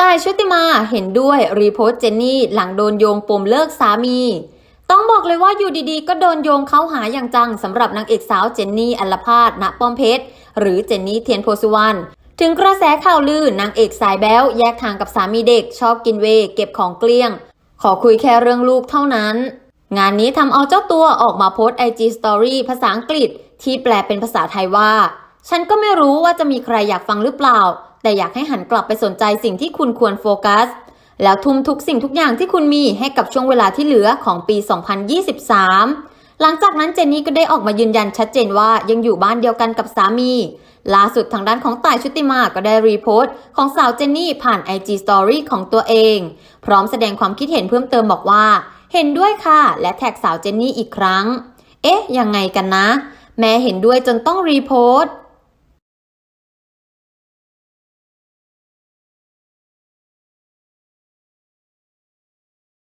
ต่ายชุติมาเห็นด้วยรีโพสเจนนี่หลังโดนโยงปมเลิกสามี ต้องบอกเลยว่าอยู่ดีๆ ก็โดนโยงเข้าหาอย่างจังสำหรับนางเอกสาวเจนนี่อัลพาดณป้อมเพชร หรือเจนนี่เทียนโพสุวรรณถึงกระแสข่าวลือนางเอกสายแบ๊วแยกทางกับสามีเด็ก ชอบกินเวเก็บของเกลี้ยง ขอคุยแค่เรื่องลูกเท่านั้น งานนี้ทำเอาเจ้าตัวออกมาโพสต์ IG Story ภาษาอังกฤษ ที่แปลเป็นภาษาไทยว่า ฉันก็ไม่รู้ว่าจะมีใครอยากฟังหรือเปล่า แต่อยากให้หันกลับไปสนใจสิ่งที่คุณควรโฟกัส แล้วทุ่มทุกสิ่งทุกอย่างที่คุณมีให้กับช่วงเวลาที่เหลือของปี 2023 หลังจากนั้นเจนนี่ก็ได้ออกมายืนยันชัดเจนว่ายังอยู่บ้านเดียวกันกับสามีล่าสุดทางด้านของต่ายชุติมาก็ได้รีโพสต์ของสาวเจนนี่ผ่าน IG Story ของตัวเอง พร้อมแสดงความคิดเห็นเพิ่มเติมบอกว่า เห็นด้วยค่ะ และแท็กสาวเจนนี่อีกครั้ง เอ๊ะ ยังไงกันนะ แม่เห็นด้วยจนต้องรีโพสต์